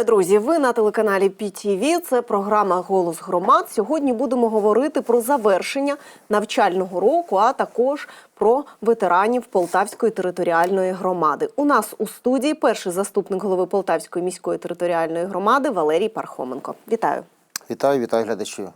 Вітаю, друзі! Ви на телеканалі PTV. Це програма Голос громад. Сьогодні будемо говорити про завершення навчального року, а також про ветеранів Полтавської територіальної громади. У нас у студії перший заступник голови Полтавської міської територіальної громади Валерій Пархоменко. Вітаю. Вітаю, вітаю глядачів.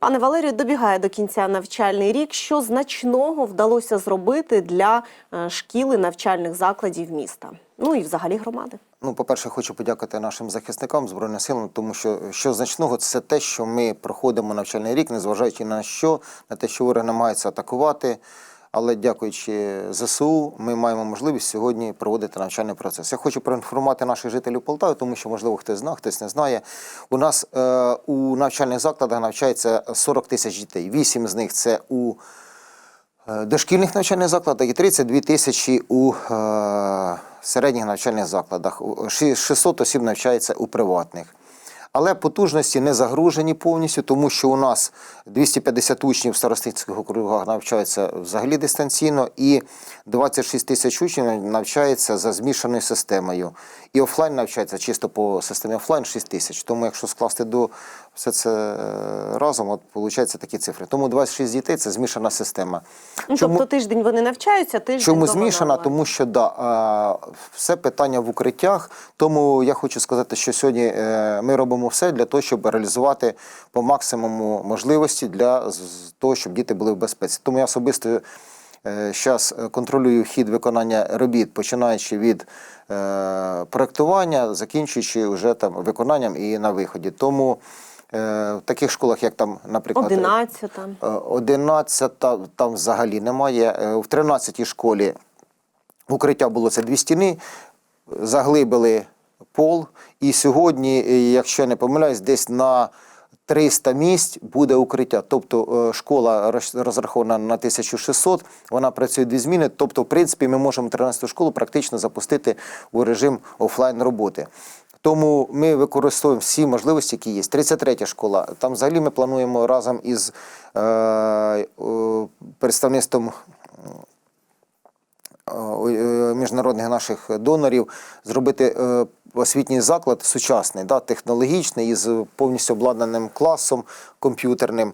Пане Валерію, добігає до кінця навчальний рік. Що значного вдалося зробити для шкіли шкіл і навчальних закладів міста? Ну і взагалі громади. Ну, по-перше, хочу подякувати нашим захисникам Збройним силам, тому що що значного це те, що ми проходимо навчальний рік, незважаючи на що, на те, що ворог намагається атакувати. Але дякуючи ЗСУ, ми маємо можливість сьогодні проводити навчальний процес. Я хочу проінформувати наших жителів Полтави, тому що, можливо, хтось знає, хтось не знає. У нас е, у навчальних закладах навчається 40 тисяч дітей. Вісім з них це у е, дошкільних навчальних закладах і 32 тисячі у е, середніх навчальних закладах. У- 600 осіб навчається у приватних. Але потужності не загружені повністю, тому що у нас 250 учнів в старостинських округах навчаються взагалі дистанційно, і 26 тисяч учнів навчається за змішаною системою. І офлайн навчається чисто по системі офлайн 6 тисяч. Тому якщо скласти до все це е, разом, от виходить такі цифри. Тому 26 дітей це змішана система. Ну, тобто тиждень вони навчаються, тиждень Чому змішана? онлайн. Тому що да, а, все питання в укриттях. Тому я хочу сказати, що сьогодні е, ми робимо все для того, щоб реалізувати по максимуму можливості для того, щоб діти були в безпеці. Тому я особисто зараз контролюю хід виконання робіт, починаючи від е, проектування, закінчуючи вже там виконанням і на виході. Тому е, в таких школах, як там, наприклад, 11. Е, 11 там взагалі немає. Е, В 13 школі укриття було це дві стіни, заглибили пол. І сьогодні, е, якщо я не помиляюсь, десь на 300 місць буде укриття. Тобто е, школа розрахована на 1600, вона працює дві зміни. Тобто, в принципі, ми можемо 13 школу практично запустити у режим офлайн роботи. Тому ми використовуємо всі можливості, які є. 33 школа. Там взагалі ми плануємо разом із е, е, представництвом е, міжнародних наших донорів зробити е, освітній заклад сучасний, да, технологічний, із повністю обладнаним класом комп'ютерним.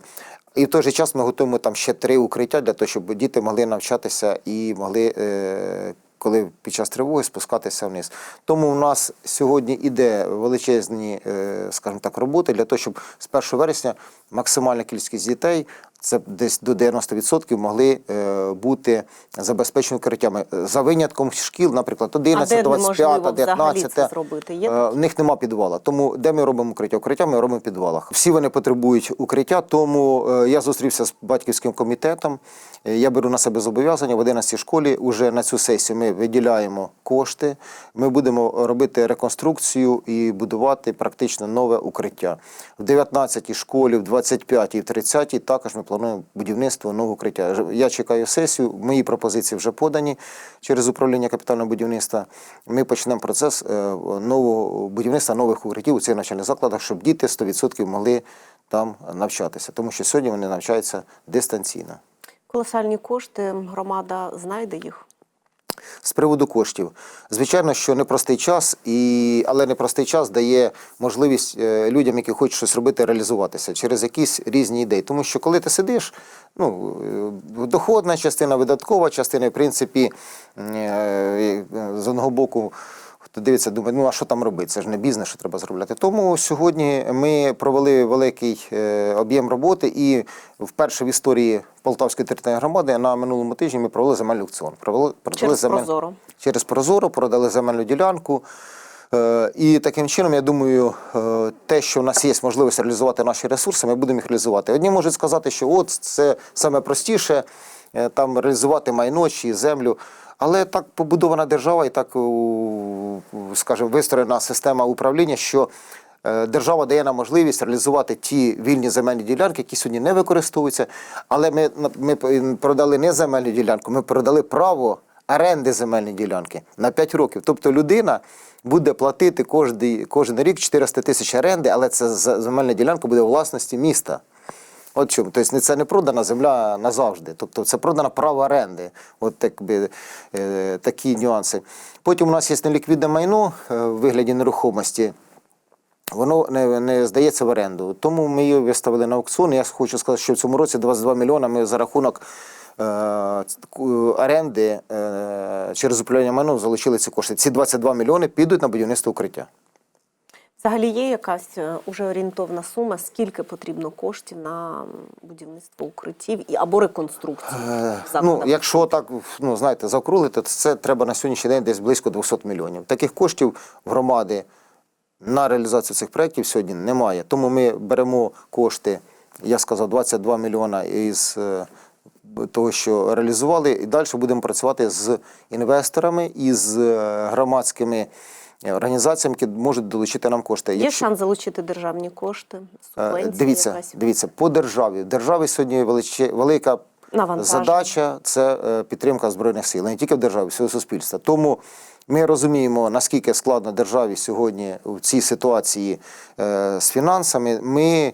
І в той же час ми готуємо там ще три укриття для того, щоб діти могли навчатися і могли, е, коли під час тривоги, спускатися вниз. Тому у нас сьогодні іде величезні, е, скажімо так, роботи для того, щоб з 1 вересня максимальна кількість дітей це десь до 90% могли е, бути забезпечені укриттями. За винятком шкіл, наприклад, А 11, де 25, неможливо 19. це зробити? Є Е, В них нема підвала. Тому де ми робимо укриття? Укриття ми робимо в підвалах. Всі вони потребують укриття. Тому е, я зустрівся з батьківським комітетом. Е, Я беру на себе зобов'язання в 11 школі. Уже на цю сесію ми виділяємо кошти. Ми будемо робити реконструкцію і будувати практично нове укриття. В 19 школі, в 25 і в 30 також ми плануємо будівництво нового укриття. Я чекаю сесію. Мої пропозиції вже подані через управління капітального будівництва. Ми почнемо процес е, нового будівництва нових укриттів у цих навчальних закладах, щоб діти 100% могли там навчатися, тому що сьогодні вони навчаються дистанційно. колосальні кошти, громада знайде їх. З приводу коштів, звичайно, що непростий час, і... але непростий час дає можливість е, людям, які хочуть щось робити, реалізуватися через якісь різні ідеї. Тому що коли ти сидиш, ну, е, доходна частина, видаткова частина, в принципі, е, з одного боку. Хто дивиться, думає, ну а що там робити? Це ж не бізнес, що треба зробляти. Тому сьогодні ми провели великий е, об'єм роботи, і вперше в історії Полтавської територіальної громади на минулому тижні ми провели земельний аукціон. Провели, Через земель- Прозоро. Через Прозоро продали земельну ділянку. Е, І таким чином, я думаю, е, те, що в нас є можливість реалізувати наші ресурси, ми будемо їх реалізувати. Одні можуть сказати, що от це саме простіше там реалізувати майно чи землю. Але так побудована держава і так, скажімо, вистроєна система управління, що е, держава дає нам можливість реалізувати ті вільні земельні ділянки, які сьогодні не використовуються. Але ми, ми продали не земельну ділянку, ми продали право оренди земельної ділянки на 5 років. Тобто людина буде платити кожен, кожен рік 400 тисяч оренди, але це земельна ділянка буде у власності міста. От чому. Тобто це не продана земля назавжди. Тобто це продана право оренди. От так е, такі нюанси. Потім у нас є неліквідне майно е, в вигляді нерухомості. воно не, не здається в оренду. Тому ми її виставили на аукціон. Я хочу сказати, що в цьому році 22 мільйони ми за рахунок е, оренди е, через управління майном залучили ці кошти. Ці 22 мільйони підуть на будівництво укриття. Взагалі є якась е, уже орієнтовна сума, скільки потрібно коштів на будівництво укриттів і або реконструкцію Е, Ну, якщо так, ну знаєте, заокруглити, то це треба на сьогоднішній день десь близько 200 мільйонів. Таких коштів в громади на реалізацію цих проєктів сьогодні немає. Тому ми беремо кошти, я сказав, 22 мільйона із е, того, що реалізували, і далі будемо працювати з інвесторами і з громадськими організаціями, які можуть долучити нам кошти. Є шанс залучити державні кошти, Е, субвенції Дивіться, якась? дивіться, по державі. Державі сьогодні величе, велика Навантаження. задача це е, підтримка збройних сил, не тільки в державі, всього суспільства. Тому ми розуміємо, наскільки складно державі сьогодні в цій ситуації е, з фінансами. Ми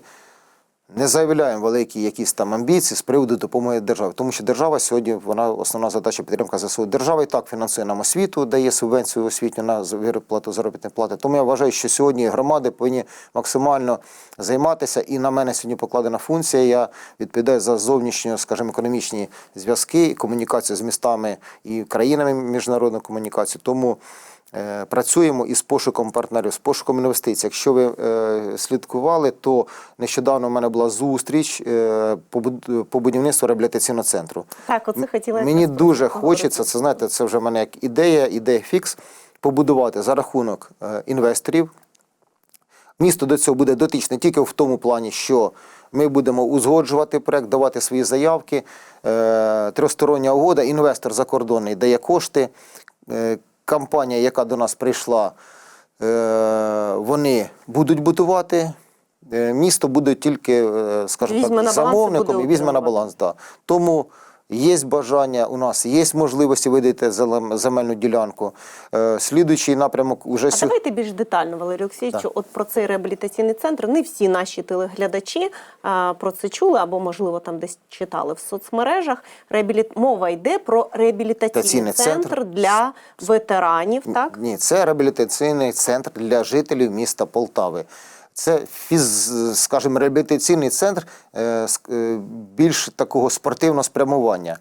не заявляємо великі якісь там амбіції з приводу допомоги держави, тому що держава сьогодні вона основна задача підтримка ЗСУ. Держава і так фінансує нам освіту, дає субвенцію освітню на виплату заробітної плати. Тому я вважаю, що сьогодні громади повинні максимально займатися. І на мене сьогодні покладена функція. Я відповідаю за зовнішньо, скажімо, економічні зв'язки і комунікацію з містами і країнами міжнародну комунікацію. Тому Працюємо із пошуком партнерів, з пошуком інвестицій. Якщо ви е, слідкували, то нещодавно в мене була зустріч е, по, по будівництву реабілітаційного центру. Так, оце хотіла Мені дуже хочеться, це знаєте, це вже в мене як ідея, ідея фікс, побудувати за рахунок е, інвесторів. Місто до цього буде дотичне тільки в тому плані, що ми будемо узгоджувати проект, давати свої заявки. Е, Тристороння угода, інвестор закордонний дає кошти. Компанія, яка до нас прийшла, е, вони будуть будувати. Е, Місто буде тільки, е, скажімо так, замовником і візьме на баланс. Да. Тому є бажання у нас, є можливості видати земельну ділянку. Е, Слідуючий напрямок уже А сьогодні. давайте більш детально, Валерій Олексійовичу, от про цей реабілітаційний центр. Не всі наші телеглядачі а, про це чули або, можливо, там десь читали в соцмережах. Реабіліт... Мова йде про реабілітаційний Реабілітаційний центр, центр. для ветеранів, так? Ні, це реабілітаційний центр для жителів міста Полтави. Це фіз, скажімо, реабілітаційний центр е, е, більш такого спортивного спрямування.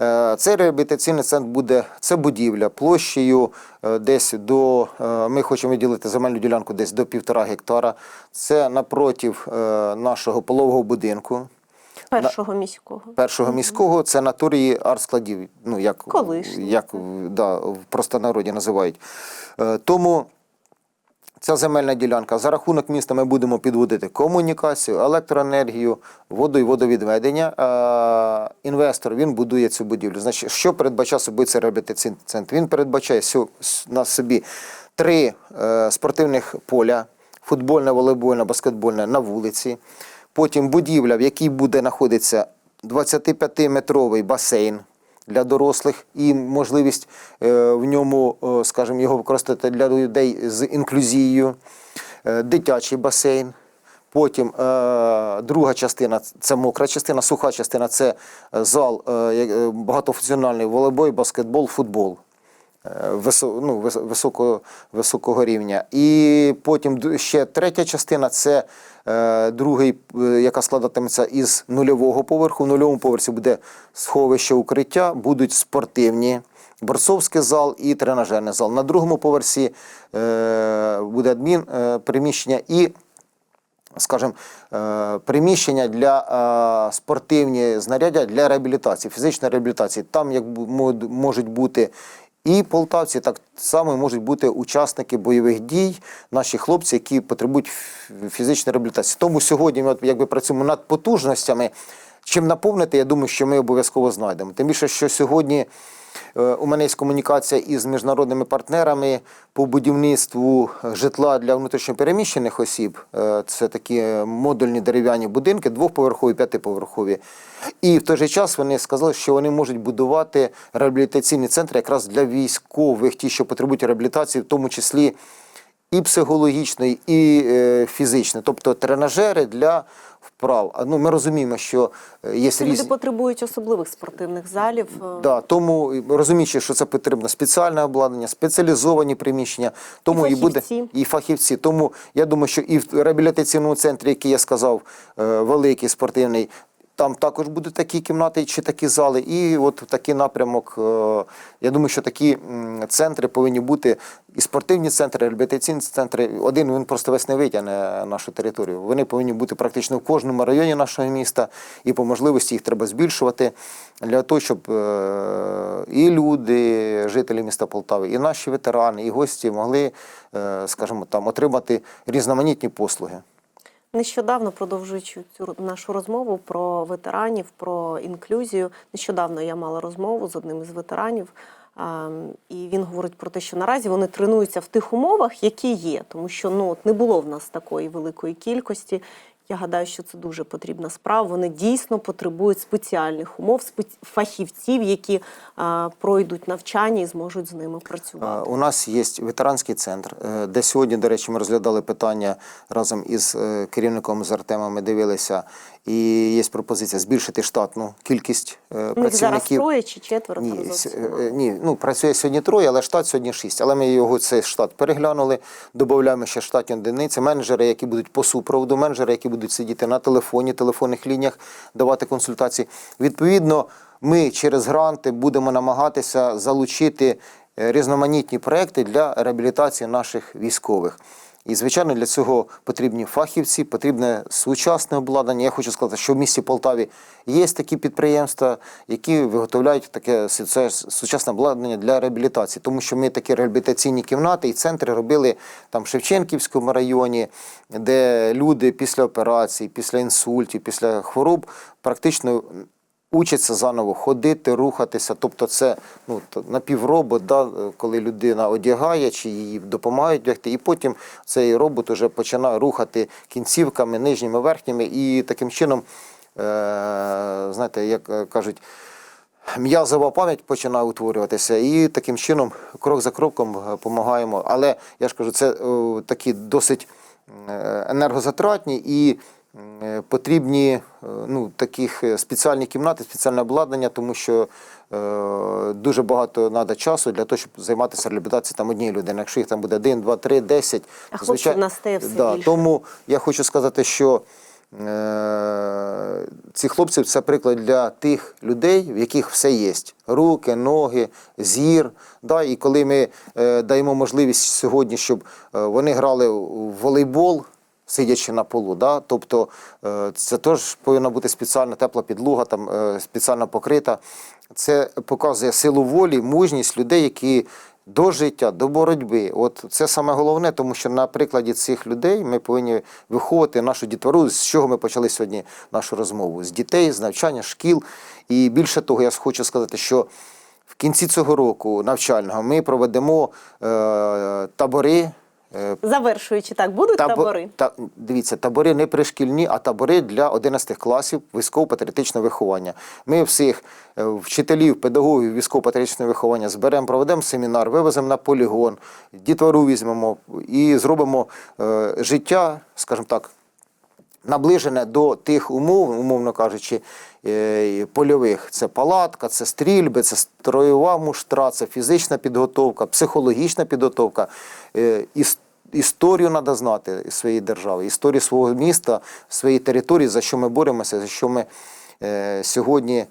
Е, Цей реабілітаційний центр буде це будівля площею десь до. Ми хочемо виділити земельну ділянку десь до півтора гектара. Це напротив нашого полового будинку. Першого міського. Першого міського це на турії артскладів, ну як, Колишній, як да, в простонароді називають. Тому ця земельна ділянка за рахунок міста ми будемо підводити комунікацію, електроенергію, воду і водовідведення. Е, Інвестор він будує цю будівлю. Значить, що передбачає собою цей реабілітаційний центр? Він передбачає на собі три е, спортивних поля: футбольне, волейбольне, баскетбольне на вулиці. Потім будівля, в якій буде знаходитися 25-метровий басейн для дорослих і можливість е, в ньому, е, скажімо, його використати для людей з інклюзією, Е, дитячий басейн. Потім друга частина це мокра частина, суха частина це зал багатофункціональний волейбол, баскетбол, футбол ну, вис- високого, високого рівня. І потім ще третя частина це е, другий, е, яка складатиметься із нульового поверху. В нульовому поверсі буде сховище укриття, будуть спортивні. Борцовський зал і тренажерний зал. На другому поверсі е, буде адмін приміщення і скажімо, приміщення для спортивні знаряддя для реабілітації, фізичної реабілітації. Там як можуть бути і полтавці, так само можуть бути учасники бойових дій, наші хлопці, які потребують фізичної реабілітації. Тому сьогодні ми якби працюємо над потужностями. Чим наповнити, я думаю, що ми обов'язково знайдемо. Тим більше, що сьогодні у мене є комунікація із міжнародними партнерами по будівництву житла для внутрішньопереміщених осіб. Е, Це такі е, модульні дерев'яні будинки, двохповерхові, п'ятиповерхові. І в той же час вони сказали, що вони можуть будувати реабілітаційні центри якраз для військових, ті, що потребують реабілітації, в тому числі і психологічної, і е, фізичної, тобто тренажери для вправ. А, Ну, ми розуміємо, що є є Люди різні. потребують особливих спортивних залів. е, Да, тому розуміючи, що це потрібно спеціальне обладнання, спеціалізовані приміщення, тому і, буде і фахівці. Тому я думаю, що і в реабілітаційному центрі, який я сказав, е, великий спортивний. Там також будуть такі кімнати чи такі зали, і от такий напрямок. е, Я думаю, що такі центри повинні бути і спортивні центри, і реабілітаційні центри. Один він просто весь не витягне нашу територію. Вони повинні бути практично в кожному районі нашого міста, і по можливості їх треба збільшувати для того, щоб е, і люди, жителі міста Полтави, і наші ветерани, і гості могли, е, скажімо, там отримати різноманітні послуги. Нещодавно, продовжуючи цю нашу розмову про ветеранів, про інклюзію. Нещодавно я мала розмову з одним із ветеранів, і він говорить про те, що наразі вони тренуються в тих умовах, які є, тому що ну от не було в нас такої великої кількості. Я гадаю, що це дуже потрібна справа. Вони дійсно потребують спеціальних умов, фахівців, які а, пройдуть навчання і зможуть з ними працювати. У нас є ветеранський центр, е, де сьогодні, до речі, ми розглядали питання разом із е, керівником з Артемом. Ми дивилися, і є пропозиція збільшити штатну кількість е, Ну, зараз троє чи четверо Ні, ні, ну працює сьогодні троє, але штат сьогодні шість. Але ми його цей штат переглянули, додаємо ще штатні одиниці, менеджери, які будуть по супроводу, менеджери, які будуть сидіти на телефоні, телефонних лініях, давати консультації. Відповідно, ми через гранти будемо намагатися залучити е, різноманітні проекти для реабілітації наших військових. І, звичайно, для цього потрібні фахівці, потрібне сучасне обладнання. Я хочу сказати, що в місті Полтаві є такі підприємства, які виготовляють таке сучасне обладнання для реабілітації. Тому що ми такі реабілітаційні кімнати і центри робили там в Шевченківському районі, де люди після операцій, після інсультів, після хвороб практично учаться заново ходити, рухатися. Тобто це ну, напівробот, да, коли людина одягає чи їй допомагають вдягти, і потім цей робот вже починає рухати кінцівками, нижніми, верхніми, і таким чином, е, знаєте, як е, кажуть, М'язова пам'ять починає утворюватися, і таким чином, крок за кроком, допомагаємо. Але я ж кажу, це е, такі досить е, енергозатратні і е, потрібні е, ну, таких е, спеціальні кімнати, спеціальне обладнання, тому що е, дуже багато треба часу для того, щоб займатися реабілітацією там однієї людини. Якщо їх там буде один, два, три, десять, А то, хлопців настає все да, більше. Тому я хочу сказати, що е, ці хлопці це приклад для тих людей, в яких все є: руки, ноги, зір. Да? І коли ми е, даємо можливість сьогодні, щоб е, вони грали в волейбол. Сидячи на полу, да? тобто е, це теж повинна бути спеціальна тепла підлога, там е, спеціально покрита. Це показує силу волі, мужність людей, які до життя, до боротьби. От це саме головне, тому що на прикладі цих людей ми повинні виховувати нашу дітвору, з чого ми почали сьогодні нашу розмову: з дітей, з навчання, шкіл. І більше того, я хочу сказати, що в кінці цього року навчального ми проведемо е, табори. Е, Завершуючи так, будуть Табо- табори. Та, дивіться, табори не пришкільні, а табори для 11 класів військово-патріотичного виховання. Ми всіх е, вчителів, педагогів військово-патріотичного виховання зберемо, проведемо семінар, вивеземо на полігон, дітвору візьмемо і зробимо е, життя, скажімо так, наближене до тих умов, умовно кажучи, е, польових. Це палатка, це стрільби, це строєва муштра, це фізична підготовка, психологічна підготовка. Е, Історію треба знати своєї держави, історію свого міста, своєї території, за що ми боремося, за що ми е, сьогодні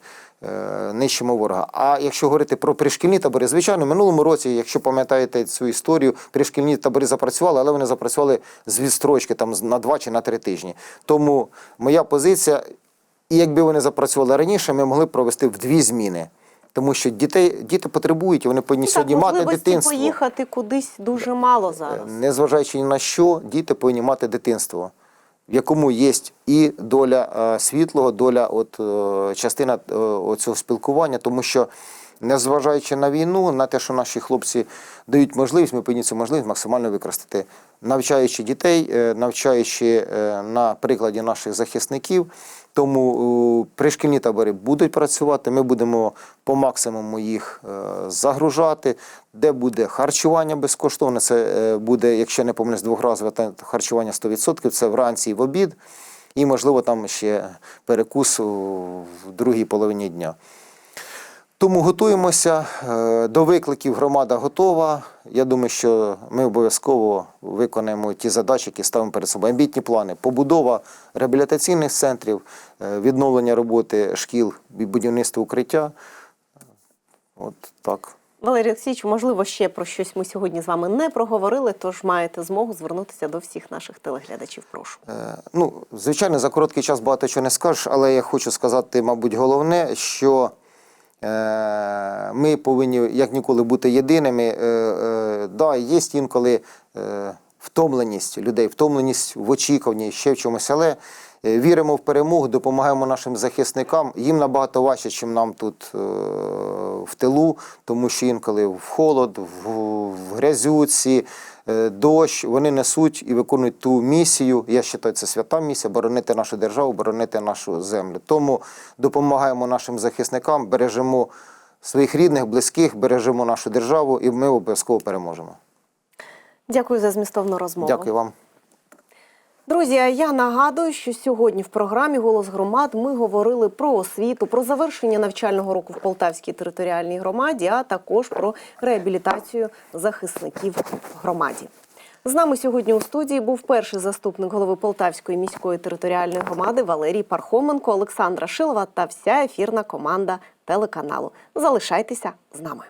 нищимо ворога. А якщо говорити про пришкільні табори, звичайно, в минулому році, якщо пам'ятаєте цю історію, пришкільні табори запрацювали, але вони запрацювали з відстрочки там на два чи на три тижні. Тому моя позиція, і якби вони запрацювали раніше, ми могли б провести в дві зміни. Тому що дітей, діти потребують, і вони повинні Ну, сьогодні так, мати можливості дитинство. поїхати кудись дуже мало зараз. Незважаючи ні на що, діти повинні мати дитинство, в якому є і доля е, світлого, доля от, е, частина е, цього спілкування, тому що Незважаючи на війну, на те, що наші хлопці дають можливість, ми повинні цю можливість максимально використати, навчаючи дітей, е, навчаючи е, на прикладі наших захисників. Тому е, пришкільні табори будуть працювати. Ми будемо по максимуму їх загружати. Де буде харчування безкоштовне, це буде, якщо не помиляюсь, двохразове харчування 100%, це вранці і в обід. І, можливо, там ще перекус в другій половині дня. Тому готуємося е, до викликів. Громада готова. Я думаю, що ми обов'язково виконаємо ті задачі, які ставимо перед собою. Амбітні плани: побудова реабілітаційних центрів, е, відновлення роботи шкіл і будівництво укриття. От так. Валерій Олексійович, можливо, ще про щось ми сьогодні з вами не проговорили, тож маєте змогу звернутися до всіх наших телеглядачів. Прошу. Е, Ну, звичайно, за короткий час багато чого не скажеш, але я хочу сказати, мабуть, головне, що ми повинні як ніколи бути єдиними. Е, е, да, є інколи е, втомленість людей, втомленість в очікуванні, ще в чомусь, але е, віримо в перемогу, допомагаємо нашим захисникам. Їм набагато важче, ніж нам тут е, в тилу, тому що інколи в холод, в, грязюці, е, дощ, вони несуть і виконують ту місію. Я вважаю, це свята місія боронити нашу державу, боронити нашу землю. Тому допомагаємо нашим захисникам, бережемо своїх рідних, близьких, бережемо нашу державу, і ми обов'язково переможемо. Дякую за змістовну розмову. Дякую вам. Друзі, а я нагадую, що сьогодні в програмі Голос громад ми говорили про освіту, про завершення навчального року в Полтавській територіальній громаді, а також про реабілітацію захисників в громаді. З нами сьогодні у студії був перший заступник голови Полтавської міської територіальної громади Валерій Пархоменко, Олександра Шилова та вся ефірна команда телеканалу. Залишайтеся з нами.